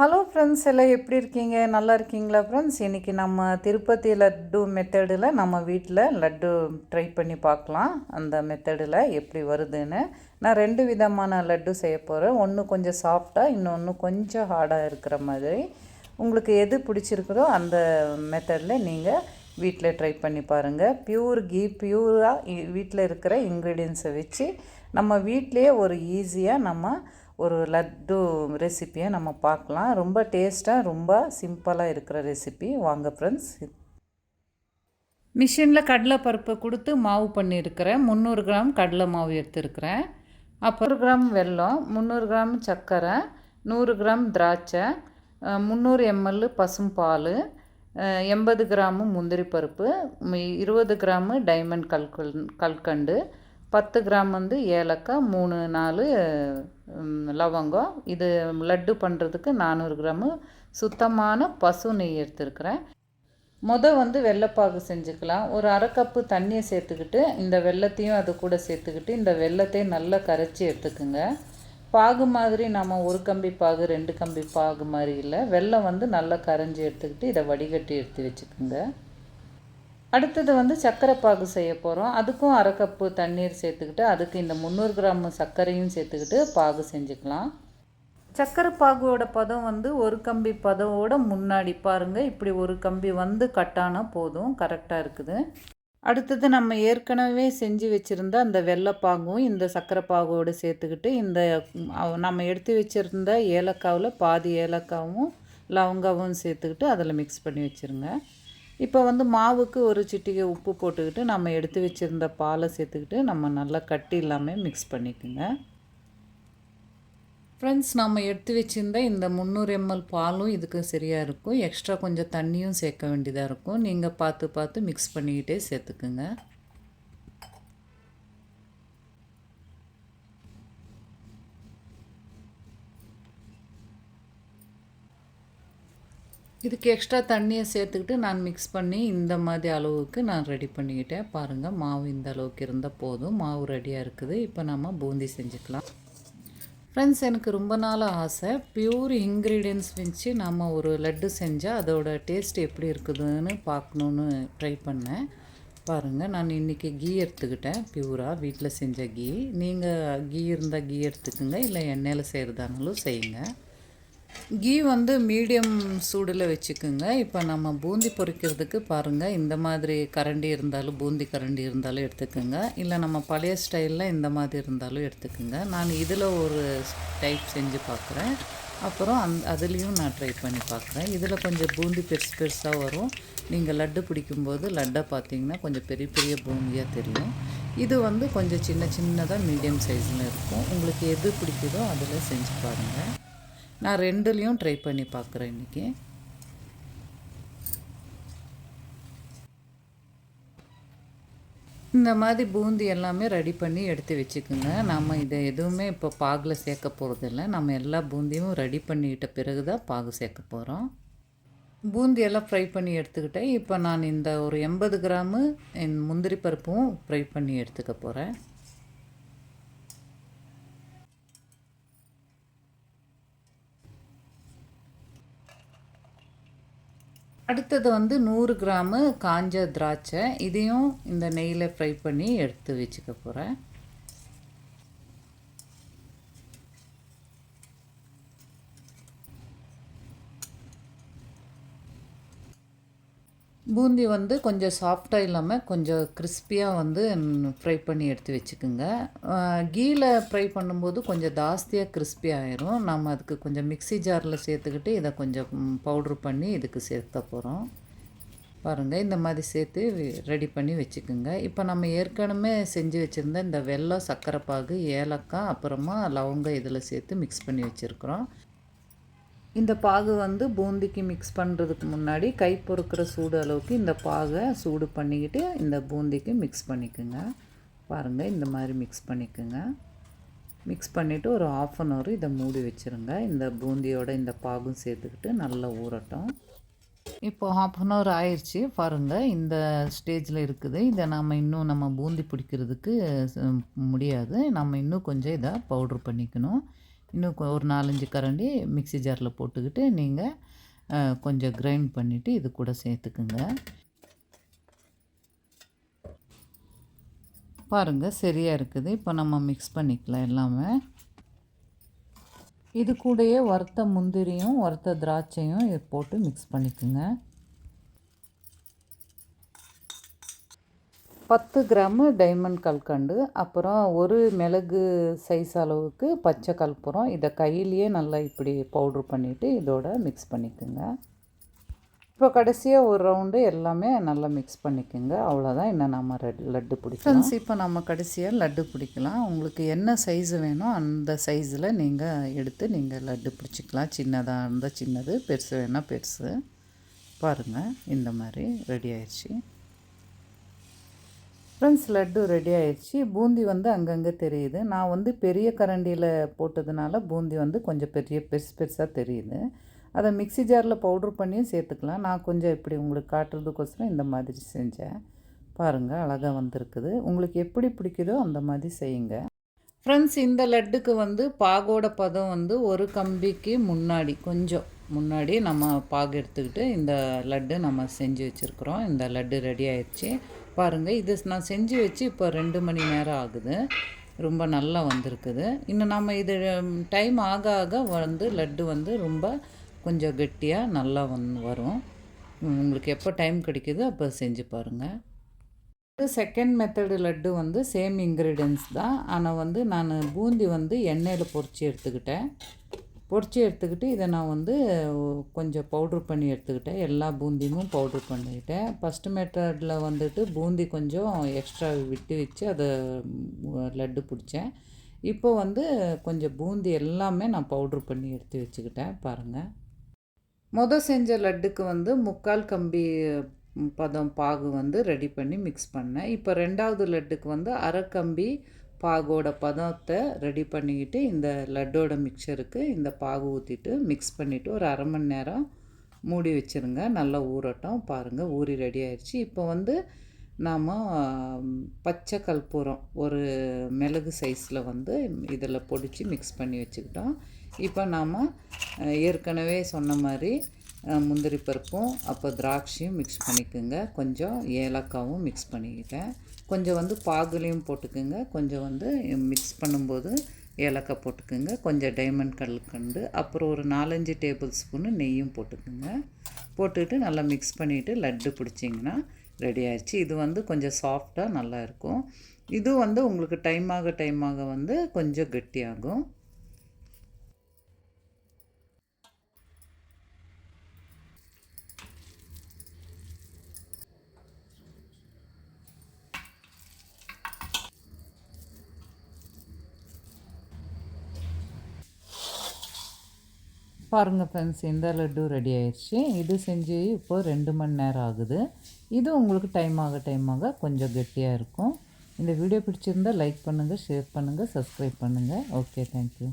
Hello friends எல்லாம் எப்படி இருக்கீங்க? நல்லா இருக்கீங்களா ஃப்ரெண்ட்ஸ் இன்றைக்கி நம்ம திருப்பதி லட்டு மெத்தடில் நம்ம வீட்டில் லட்டு ட்ரை பண்ணி பார்க்கலாம். அந்த மெத்தடில் எப்படி வருதுன்னு. நான் ரெண்டு விதமான லட்டு செய்ய போகிறேன் ஒன்று கொஞ்சம் சாஃப்டாக இன்னொன்று கொஞ்சம் ஹார்டாக இருக்கிற மாதிரி. உங்களுக்கு எது பிடிச்சிருக்குதோ அந்த மெத்தடில் நீங்கள் வீட்டில் ட்ரை பண்ணி பாருங்கள் பியூர் கீ பியூராக வீட்டில் இருக்கிற இன்க்ரீடியன்ஸை வச்சு நம்ம வீட்டிலையே ஒரு ஈஸியாக நம்ம ஒரு லட்டு ரெசிப்பியை நம்ம பார்க்கலாம். ரொம்ப டேஸ்ட்டாக ரொம்ப சிம்பிளாக இருக்கிற ரெசிபி வாங்க ஃப்ரெண்ட்ஸ் மிஷினில் கடலை பருப்பு கொடுத்து மாவு பண்ணியிருக்கிறேன். முந்நூறு கிராம் கடலை மாவு எடுத்துருக்கிறேன். அப்புறம் கிராம் வெல்லம் முந்நூறு கிராம் சர்க்கரை நூறு கிராம் திராட்சை முந்நூறு எம்எல் பசும்பால் எண்பது கிராமு முந்திரி பருப்பு இருபது கிராமு டைமண்ட் கல்கல் கல்கண்டு பத்து கிராம் வந்து ஏலக்காய் மூணு நாலு லவங்கம். இது லட்டு பண்ணுறதுக்கு நானூறு கிராமு. சுத்தமான பசு நெய் எடுத்துருக்கிறேன். முத வந்து வெள்ளைப்பாகு செஞ்சுக்கலாம். ஒரு அரை கப்பு தண்ணியை சேர்த்துக்கிட்டு இந்த வெள்ளத்தையும் அது கூட சேர்த்துக்கிட்டு இந்த வெள்ளத்தையும் நல்லா கரைச்சி எடுத்துக்குங்க. பாகு மாதிரி நம்ம ஒரு கம்பி பாகு ரெண்டு கம்பி பாகு மாதிரி இல்லை. வெள்ளம் வந்து நல்லா கரைஞ்சி எடுத்துக்கிட்டு இதை வடிகட்டி எடுத்து வச்சுக்கோங்க. அடுத்தது வந்து சர்க்கரை பாகு செய்ய போகிறோம் அதுக்கும் அரை கப்பு தண்ணீர் சேர்த்துக்கிட்டு அதுக்கு இந்த முந்நூறு கிராம் சர்க்கரையும் சேர்த்துக்கிட்டு பாகு செஞ்சுக்கலாம். சர்க்கரை பாகுவோட பதம் வந்து ஒரு கம்பி பதவோட முன்னாடி பாருங்கள் இப்படி ஒரு கம்பி வந்து கட்டானா போதும். கரெக்டாக இருக்குது. அடுத்தது நம்ம ஏற்கனவே செஞ்சு வச்சுருந்த அந்த வெள்ளைப்பாகும் இந்த சர்க்கரை பாகோடு சேர்த்துக்கிட்டு இந்த நம்ம எடுத்து வச்சுருந்த ஏலக்காவில் பாதி ஏலக்காவும் லவங்காவும் சேர்த்துக்கிட்டு அதில் மிக்ஸ் பண்ணி வச்சுருங்க. இப்போ வந்து மாவுக்கு ஒரு சிட்டிகை உப்பு போட்டுக்கிட்டு நம்ம எடுத்து வச்சுருந்த பாலை சேர்த்துக்கிட்டு நம்ம நல்லா கட்டி இல்லாமல் மிக்ஸ் பண்ணிக்கோங்க. ஃப்ரெண்ட்ஸ் நம்ம எடுத்து வச்சுருந்த இந்த முந்நூறு எம்எல் பாலும் இதுக்கு சரியாக இருக்கும். எக்ஸ்ட்ரா கொஞ்சம் தண்ணியும் சேர்க்க வேண்டியதாக இருக்கும். நீங்கள் பார்த்து பார்த்து மிக்ஸ் பண்ணிக்கிட்டே சேர்த்துக்குங்க. இதுக்கு எக்ஸ்ட்ரா தண்ணியை சேர்த்துக்கிட்டு நான் மிக்ஸ் பண்ணி இந்த மாதிரி அளவுக்கு நான் ரெடி பண்ணிக்கிட்டேன். பாருங்கள் மாவு இந்த அளவுக்கு இருந்தால் போதும். மாவு ரெடியாக இருக்குது. இப்போ நம்ம பூந்தி செஞ்சுக்கலாம். ஃப்ரெண்ட்ஸ் எனக்கு ரொம்ப நாள் ஆசை. பியூர் இன்க்ரீடியன்ஸ் வச்சு நம்ம ஒரு லட்டு செஞ்சால் அதோட டேஸ்ட் எப்படி இருக்குதுன்னு பார்க்கணுன்னு ட்ரை பண்ணேன். பாருங்கள் நான் இன்றைக்கி கீ எடுத்துக்கிட்டேன். பியூராக வீட்டில் செஞ்ச கீ. நீங்கள் கீ இருந்தால் கீ எடுத்துக்கோங்க. இல்லை எண்ணெயில் செய்கிறதானாலும் செய்யுங்க. கீ வந்து மீடியம் சூடில் வச்சுக்கோங்க. இப்போ நம்ம பூந்தி பொரிக்கிறதுக்கு பாருங்கள் இந்த மாதிரி கரண்டி இருந்தாலும் பூந்தி கரண்டி இருந்தாலும் எடுத்துக்கோங்க. இல்லை நம்ம பழைய ஸ்டைலில் இந்த மாதிரி இருந்தாலும் எடுத்துக்கோங்க. நான் இதில் ஒரு டைப் செஞ்சு பார்க்குறேன் அப்புறம் அந் அதுலேயும் நான் ட்ரை பண்ணி பார்க்குறேன் இதில் கொஞ்சம் பூந்தி பெருசு பெருசாக வரும். நீங்கள் லட்டு பிடிக்கும்போது லட்டை பார்த்தீங்கன்னா கொஞ்சம் பெரிய பெரிய பூந்தியாக தெரியும். இது வந்து கொஞ்சம் சின்ன சின்னதாக மீடியம் சைஸில் இருக்கும். உங்களுக்கு எது பிடிக்குதோ அதில் செஞ்சு பாருங்கள் நான் ரெண்டுலேயும் ட்ரை பண்ணி பார்க்குறேன் இன்றைக்கி இந்த மாதிரி பூந்தி எல்லாமே ரெடி பண்ணி எடுத்து வச்சுக்கோங்க. நம்ம இதை எதுவுமே இப்போ பாகில் சேர்க்க போகிறதில்ல நம்ம எல்லா பூந்தியும் ரெடி பண்ணிக்கிட்ட பிறகு தான் பாகு சேர்க்க போகிறோம் பூந்தி எல்லாம் ஃப்ரை பண்ணி எடுத்துக்கிட்டேன். இப்போ நான் இந்த ஒரு எண்பது கிராமு என் முந்திரி பருப்பும் ஃப்ரை பண்ணி எடுத்துக்க போகிறேன் அடுத்தது வந்து நூறு கிராமு காஞ்ச திராட்சை. இதையும் இந்த நெய்யில் ஃப்ரை பண்ணி எடுத்து வச்சுக்க போகிறேன் பூந்தி வந்து கொஞ்சம் சாஃப்டாக இல்லாமல் கொஞ்சம் கிறிஸ்பியாக வந்து ஃப்ரை பண்ணி எடுத்து வச்சுக்கோங்க. கீயில் ஃப்ரை பண்ணும்போது கொஞ்சம் ஜாஸ்தியாக கிறிஸ்பி ஆயிரும். நம்ம அதுக்கு கொஞ்சம் மிக்ஸி ஜாரில் சேர்த்துக்கிட்டு இதை கொஞ்சம் பவுட்ரு பண்ணி இதுக்கு சேர்த்த போகிறோம் பாருங்கள் இந்த மாதிரி சேர்த்து ரெடி பண்ணி வச்சுக்கோங்க. இப்போ நம்ம ஏற்கனவே செஞ்சு வச்சுருந்த இந்த வெல்லம் சர்க்கரை பாகு ஏலக்காய் அப்புறமா லவங்கம் இதில் சேர்த்து மிக்ஸ் பண்ணி வச்சுருக்குறோம். இந்த பாகு வந்து பூந்திக்கு மிக்ஸ் பண்ணுறதுக்கு முன்னாடி கை பொறுக்கிற சூடு அளவுக்கு இந்த பாகை சூடு பண்ணிக்கிட்டு இந்த பூந்திக்கு மிக்ஸ் பண்ணிக்கோங்க. பாருங்கள் இந்த மாதிரி மிக்ஸ் பண்ணிக்கோங்க. மிக்ஸ் பண்ணிவிட்டு ஒரு ஆஃப் அன் ஹவர் இதை மூடி வச்சுருங்க. இந்த பூந்தியோட இந்த பாகும் சேர்த்துக்கிட்டு நல்லா ஊறட்டும். இப்போது ஹாஃப் அன் ஹவர் ஆயிடுச்சு பாருங்கள் இந்த ஸ்டேஜில் இருக்குது. இதை நம்ம இன்னும் நம்ம பூந்தி பிடிக்கிறதுக்கு முடியாது. நம்ம இன்னும் கொஞ்சம் இதை பவுட்ரு பண்ணிக்கணும். இன்னும் ஒரு நாலஞ்சு கரண்டி மிக்ஸி ஜாரில் போட்டுக்கிட்டு நீங்கள் கொஞ்சம் கிரைண்ட் பண்ணிவிட்டு இது கூட சேர்த்துக்குங்க. பாருங்கள் சரியாக இருக்குது. இப்போ நம்ம மிக்ஸ் பண்ணிக்கலாம் எல்லாமே. இது கூடயே வறுத்த முந்திரியும் வறுத்த திராட்சையும் இது போட்டு மிக்ஸ் பண்ணிக்கோங்க. பத்து கிராமு டைமண்ட் கல்கண்டு அப்புறம் ஒரு மிளகு சைஸ் அளவுக்கு பச்சை கற்பூரம் இதை கையிலேயே நல்லா இப்படி பவுட்ரு பண்ணிவிட்டு இதோட மிக்ஸ் பண்ணிக்கோங்க. இப்போ கடைசியாக ஒரு ரவுண்டு எல்லாமே நல்லா மிக்ஸ் பண்ணிக்கோங்க. அவ்வளோதான் இன்னும் நம்ம ரெட் லட்டு பிடிக்கலாம். இப்போ நம்ம கடைசியாக லட்டு பிடிக்கலாம். உங்களுக்கு என்ன சைஸ் வேணும் அந்த சைஸில் நீங்கள் எடுத்து நீங்கள் லட்டு பிடிச்சிக்கலாம். சின்னதாக இருந்தால் சின்னது பெருசு வேணால் பெருசு. பாருங்கள் இந்த மாதிரி ரெடி ஆயிடுச்சு. ஃப்ரெண்ட்ஸ் லட்டு ரெடி ஆயிடுச்சு. பூந்தி வந்து அங்கங்கே தெரியுது. நான் வந்து பெரிய கரண்டியில் போட்டதுனால பூந்தி வந்து கொஞ்சம் பெரிய பெருசு பெருசாக தெரியுது. அதை மிக்ஸி ஜாரில் பவுட்ரு பண்ணியும் சேர்த்துக்கலாம். நான் கொஞ்சம் இப்படி உங்களுக்கு காட்டுறதுக்கோசரம் இந்த மாதிரி செஞ்சேன். பாருங்கள் அழகாக வந்திருக்குது. உங்களுக்கு எப்படி பிடிக்குதோ அந்த மாதிரி செய்யுங்க. ஃப்ரெண்ட்ஸ் இந்த லட்டுக்கு வந்து பாகோட பதம் வந்து ஒரு கம்பிக்கு முன்னாடி கொஞ்சம் முன்னாடி நம்ம பாகு எடுத்துக்கிட்டு இந்த லட்டு நம்ம செஞ்சு வச்சுருக்குறோம். இந்த லட்டு ரெடி ஆயிடுச்சு. பாருங்கள் இது நான் செஞ்சு வச்சு இப்போ ரெண்டு மணி நேரம் ஆகுது. ரொம்ப நல்லா வந்திருக்குது. இன்னும் நம்ம இது டைம் ஆக ஆக வந்து லட்டு வந்து ரொம்ப கொஞ்சம் கெட்டியாக நல்லா வந் வரும். உங்களுக்கு எப்போ டைம் கிடைக்குதோ அப்போ செஞ்சு பாருங்கள் இது செகண்ட் மெத்தடு லட்டு வந்து சேம் இன்க்ரீடியன்ஸ் தான். ஆனால் வந்து நான் பூந்தி வந்து எண்ணெயில் பொரிச்சு எடுத்துக்கிட்டேன். பொடிச்சு எடுத்துக்கிட்டு இதை நான் வந்து கொஞ்சம் பவுட்ரு பண்ணி எடுத்துக்கிட்டேன். எல்லா பூந்தியும் பவுட்ரு பண்ணிக்கிட்டேன். ஃபஸ்ட்டு மெத்தடில் வந்துட்டு பூந்தி கொஞ்சம் எக்ஸ்ட்ரா விட்டு வச்சு அதை லட்டு பிடிச்சேன். இப்போ வந்து கொஞ்சம் பூந்தி எல்லாமே நான் பவுட்ரு பண்ணி எடுத்து வச்சுக்கிட்டேன். பாருங்கள் மொதல் செஞ்ச லட்டுக்கு வந்து முக்கால் கம்பி பதம் பாகு வந்து ரெடி பண்ணி மிக்ஸ் பண்ணேன். இப்போ ரெண்டாவது லட்டுக்கு வந்து அரை கம்பி பாகோட பதத்தை ரெடி பண்ணிக்கிட்டு இந்த லட்டோட மிக்சருக்கு இந்த பாகு ஊற்றிட்டு மிக்ஸ் பண்ணிவிட்டு ஒரு அரை மணி நேரம் மூடி வச்சுருங்க. நல்லா ஊறட்டும். பாருங்கள் ஊறி ரெடி ஆயிடுச்சு இப்போ வந்து நாம் பச்சை கற்பூரம் ஒரு மிளகு சைஸில் வந்து இதில் பொடிச்சு மிக்ஸ் பண்ணி வச்சுக்கிட்டோம். இப்போ நாம் ஏற்கனவே சொன்ன மாதிரி முந்திரி பருப்பும் அப்போ திராட்சையும் மிக்ஸ் பண்ணிக்கோங்க. கொஞ்சம் ஏலக்காவும் மிக்ஸ் பண்ணிக்கிட்டேன். கொஞ்சம் வந்து பாகுலையும் போட்டுக்குங்க. கொஞ்சம் வந்து மிக்ஸ் பண்ணும்போது ஏலக்காய் போட்டுக்கோங்க. கொஞ்சம் டைமண்ட் கல்கண்டு அப்புறம் ஒரு நாலஞ்சு டேபிள் ஸ்பூனு நெய்யும் போட்டுக்குங்க. போட்டுக்கிட்டு நல்லா மிக்ஸ் பண்ணிவிட்டு லட்டு பிடிச்சிங்கன்னா ரெடி ஆயிடுச்சு இது வந்து கொஞ்சம் சாஃப்டாக நல்லா இருக்கும். இது வந்து உங்களுக்கு டைம் ஆக டைம் ஆக வந்து கொஞ்சம் கெட்டியாகும். பாருங்கள் ஃப்ரெண்ட்ஸ் இந்த லட்டு ரெடி ஆயிடுச்சு இது செஞ்சு இப்போ ரெண்டு மணி நேரம் ஆகுது. இது உங்களுக்கு டைம் ஆக டைம் ஆக கொஞ்சம் கெட்டியாக இருக்கும். இந்த வீடியோ பிடிச்சிருந்தால் லைக் பண்ணுங்கள் ஷேர் பண்ணுங்கள் சப்ஸ்கிரைப் பண்ணுங்கள் ஓகே தேங்க்யூ